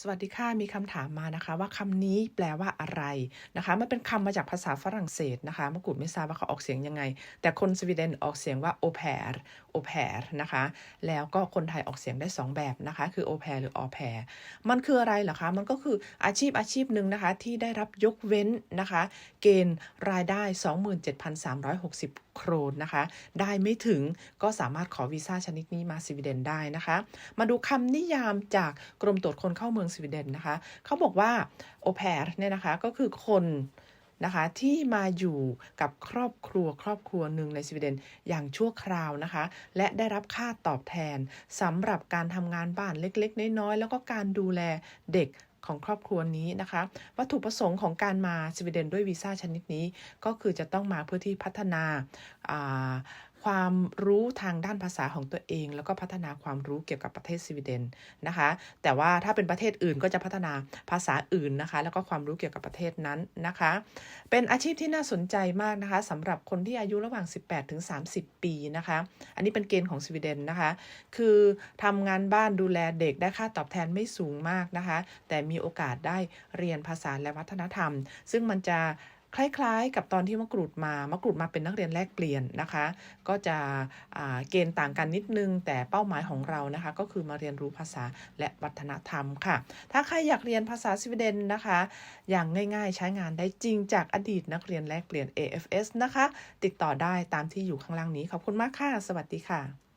สวัสดีค่ะ มีคำถามมานะคะ ว่าคำนี้แปลว่าอะไรนะคะ มันเป็นคำมาจากภาษาฝรั่งเศสนะคะมะกรูดไม่ทราบว่าเขาออกเสียงยังไง แต่คนสวีเดนออกเสียงว่า au pair au pair นะคะ แล้วก็คนไทยออกเสียงได้ 2 แบบนะคะ คือ au pair หรือ au pair มันคืออะไรเหรอคะ มันก็คืออาชีพอาชีพหนึ่งนะคะ ที่ได้รับยกเว้นนะคะ เกณฑ์รายได้ 27,360 โครนนะคะ ได้ไม่ถึงก็สามารถขอวีซ่าชนิดนี้มาสวีเดนได้นะคะ มาดูคำนิยามจากกรมตรวจคนเข้าเมืองสวีเดนนะคะเขาบอกว่า au pair เนี่ยนะคะก็คือคนนะคะที่มาอยู่กับครอบครัวครอบครัวหนึ่งในสวีเดนอย่างชั่วคราวนะคะ และได้รับค่าตอบแทนสำหรับการทำงานบ้านเล็กๆ น้อยๆ แล้วก็การดูแลเด็กของครอบครัวนี้นะคะ วัตถุประสงค์ของการมาสวีเดนด้วยวีซ่าชนิดนี้ ก็คือจะต้องมาเพื่อที่พัฒนา ความรู้ทางด้านภาษาของตัวเอง แล้วก็พัฒนาความรู้เกี่ยวกับประเทศสวีเดนนะคะ แต่ว่าถ้าเป็นประเทศอื่นก็จะพัฒนาภาษาอื่นนะคะ แล้วก็ความรู้เกี่ยวกับประเทศนั้นนะคะ เป็นอาชีพที่น่าสนใจมากนะคะสำหรับคนที่อายุระหว่าง 18ถึง30 ปีนะคะ อันนี้เป็นเกณฑ์ของสวีเดนนะคะ คือทำงานบ้านดูแลเด็กได้ค่าตอบแทนไม่สูงมากนะคะ แต่มีโอกาสได้เรียนภาษาและวัฒนธรรม ซึ่งมันจะ คล้ายๆ กับตอนที่มะกรูดมามะกรูดมาเป็นนักเรียนแลกเปลี่ยนนะคะ ก็จะเกณฑ์ต่างกันนิดนึง แต่เป้าหมายของเรานะคะ ก็คือมาเรียนรู้ภาษาและวัฒนธรรมค่ะ ถ้าใครอยากเรียนภาษาสวีเดนนะคะ อย่างง่ายๆใช้งานได้จริงจากอดีตนักเรียนแลกเปลี่ยน AFS นะคะ ติดต่อได้ตามที่อยู่ข้างล่างนี้ขอบคุณมากค่ะ สวัสดีค่ะ